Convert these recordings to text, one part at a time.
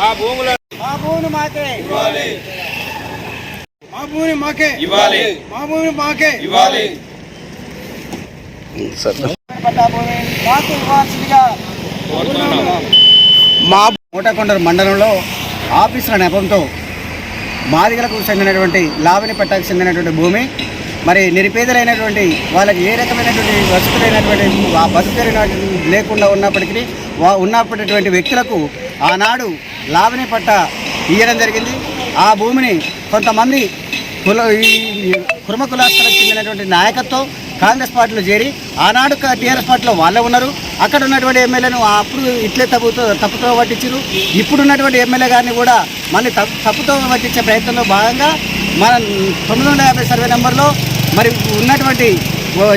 మా భూముల మా భూమిని మాకే. ఇవ్వాలి. మా భూమిని మాకే. ఇవ్వాలి. మా భూమిని మాకే. ఇవ్వాలి. మాకు ఇవ్వాల్సిందిగా మా మూటకొండూరు మండలంలో ఆఫీసుల నెపంతో మాదిగలకు చెందినటువంటి లావణి పట్టాకు చెందినటువంటి భూమి మరి నిరుపేదలైనటువంటి వాళ్ళకి ఏ రకమైనటువంటి వసతులైనటువంటి ఆ బతుకు లేకుండా ఉన్నప్పటికీ వా ఉన్నప్పటిటువంటి వ్యక్తులకు ఆనాడు లావణి పట్ట ఇవ్వడం జరిగింది. ఆ భూమిని కొంతమంది కుల ఈ కుర్మ కులాస్తులకు చెందినటువంటి నాయకత్వం కాంగ్రెస్ పార్టీలో చేరి ఆనాడు టీఆర్ఎస్ పార్టీలో వాళ్ళే ఉన్నారు. అక్కడ ఉన్నటువంటి ఎమ్మెల్యేను అప్పుడు ఇట్లే తప్పుతో తప్పుతో పట్టించారు ఇప్పుడు ఉన్నటువంటి ఎమ్మెల్యే గారిని కూడా మళ్ళీ తప్పు తప్పుతో పట్టించే ప్రయత్నంలో భాగంగా మన తొమ్మిది వందల యాభై సర్వే నెంబర్లో మరి ఉన్నటువంటి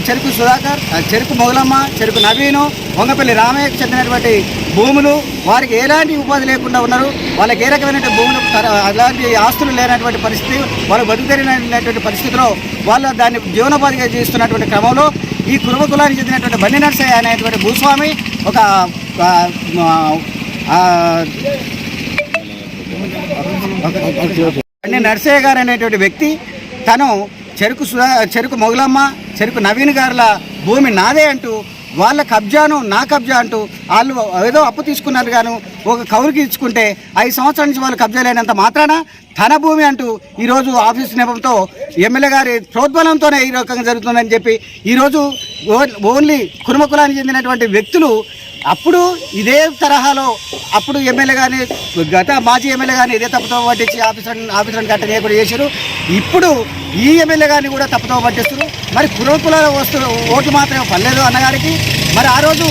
చెరుకు సుధాకర్ చెరుకు మొగలమ్మ చెరుకు నవీను వంగపల్లి రామయ్యకు చెందినటువంటి భూములు వారికి ఎలాంటి ఉపాధి లేకుండా ఉన్నారు వాళ్ళకి ఏ రకమైనటువంటి భూములు తర- అలాంటి ఆస్తులు లేనటువంటి పరిస్థితి వాళ్ళు బతుకుతెరిగినటువంటి పరిస్థితిలో వాళ్ళు దాన్ని జీవనోపాధిగా చేస్తున్నటువంటి క్రమంలో ఈ కురుమ కులానికి చెందినటువంటి బండి నర్సయ్య అనేటువంటి భూస్వామి ఒక బండి నర్సయ్య గారు అనేటువంటి వ్యక్తి తను చెరుకు సుధా చెరుకు మొగలమ్మ చెరుకు నవీన్ గారుల భూమి నాదే అంటూ వాళ్ళ కబ్జాను నా కబ్జా అంటూ వాళ్ళు ఏదో అప్పు తీసుకున్నారు గాను ఒక కౌలుకి ఇచ్చుకుంటే ఐదు సంవత్సరాల నుంచి వాళ్ళు కబ్జా లేనంత మాత్రాన తన భూమి అంటూ ఈరోజు ఆఫీస్ నెపంతో ఎమ్మెల్యే గారి ప్రోద్బలంతోనే ఈ రకంగా జరుగుతుందని చెప్పి ఈరోజు ఓన్లీ కురుమకులానికి చెందినటువంటి వ్యక్తులు అప్పుడు ఇదే తరహాలో అప్పుడు ఎమ్మెల్యే కానీ గత మాజీ ఎమ్మెల్యే కానీ ఇదే తప్పుతో పట్టించి ఆఫీసర్ ఆఫీసర్ని కట్టని కూడా చేశారు. ఇప్పుడు ఈ ఎమ్మెల్యే గారిని కూడా తప్పుతో పట్టిస్తున్నారు. మరి కుల వస్తు ఓట్లు మాత్రమే పర్లేదు అన్నగారికి. మరి ఆ రోజు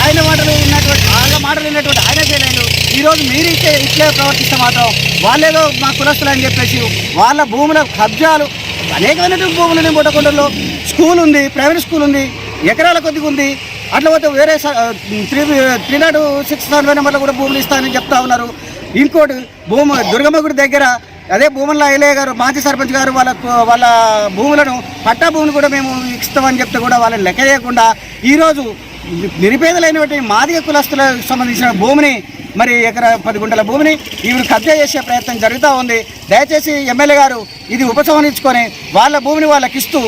ఆయన మాటలు ఉన్నటువంటి వాళ్ళ మాటలు విన్నటువంటి ఆయన చేయలేదు. ఈరోజు మీరు ఇచ్చే ఇట్లే ప్రవర్తిస్తే మాత్రం వాళ్ళేదో మా కులస్తులు అని చెప్పేసి వాళ్ళ భూముల కబ్జాలు అనేకమైనటువంటి భూములు ఉన్నాయి బుట్టకొండలో స్కూల్ ఉంది ప్రైవేట్ స్కూల్ ఉంది ఎకరాల కొద్దిగా ఉంది. అట్లా పోతే వేరే స- three three nought six survey నెంబర్లో కూడా భూములు ఇస్తానని చెప్తా ఉన్నారు. ఇంకోటి భూమి దుర్గమ్మ గుడి దగ్గర అదే భూముల ఐలయ్య గారు మాజీ సర్పంచ్ గారు వాళ్ళ వాళ్ళ భూములను పట్టా భూములు కూడా మేము ఇస్తామని చెప్తే కూడా వాళ్ళని లెక్క చేయకుండా ఈరోజు నిరుపేదలైనటువంటి మాదిగ కులస్తులకు సంబంధించిన భూమిని మరి ఎకరా పది గుంటల భూమిని ఈవిడ కబ్జా చేసే ప్రయత్నం జరుగుతూ ఉంది. దయచేసి ఎమ్మెల్యే గారు ఇది ఉపసంహరించుకొని వాళ్ళ భూమిని వాళ్ళకి ఇస్తూ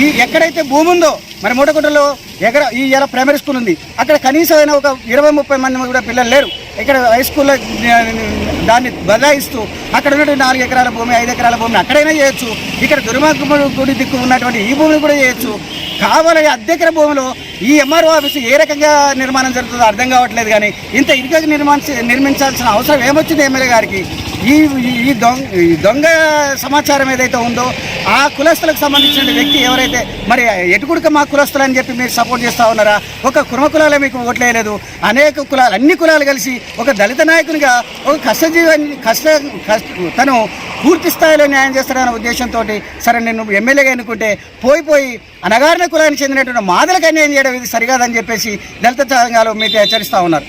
ఈ ఎక్కడైతే భూమి ఉందో మరి మూటగుంటలో ఎక్కడ ఈ ఇలా ప్రైమరీ స్కూల్ ఉంది. అక్కడ కనీసమైన ఒక ఇరవై ముప్పై మంది కూడా పిల్లలు లేరు. ఇక్కడ హై స్కూల్లో దాన్ని బదలాయిస్తూ అక్కడ ఉన్నటువంటి నాలుగు ఎకరాల భూమి ఐదు ఎకరాల భూమిని అక్కడైనా చేయొచ్చు. ఇక్కడ దుర్మార్గముడు గుడి దిక్కు ఉన్నటువంటి ఈ భూమిని కూడా చేయొచ్చు. కావాలని అద్దెకర భూమిలో ఈ ఎంఆర్ఓ ఆఫీసు ఏ రకంగా నిర్మాణం జరుగుతుందో అర్థం కావట్లేదు కానీ ఇంత ఇరుక నిర్మాణ నిర్మించాల్సిన అవసరం ఏమొచ్చింది ఎమ్మెల్యే గారికి? ఈ ఈ- దొంగ ఈ దొంగ సమాచారం ఏదైతే ఉందో ఆ కులస్తులకు సంబంధించిన వ్యక్తి ఎవరైతే మరి ఎటుకుడుక మా కులస్తులు అని చెప్పి మీరు సపోర్ట్ చేస్తా ఉన్నారా? ఒక కుర్మ కులాలే మీకు ఓట్లేయలేదు. అనేక కులాలు అన్ని కులాలు కలిసి ఒక దళిత నాయకునిగా ఒక కష్టం కష్ట కష్ట తను పూర్తి స్థాయిలో న్యాయం చేస్తాడన్న ఉద్దేశంతో సరే నేను ఎమ్మెల్యేగా ఎన్నుకుంటే పోయిపోయి అనగారిన కులానికి చెందినటువంటి మాదలకు అన్యాయం చేయడం ఇది సరికాదని చెప్పేసి దళిత సంఘాలు మీకు హెచ్చరిస్తూ ఉన్నారు.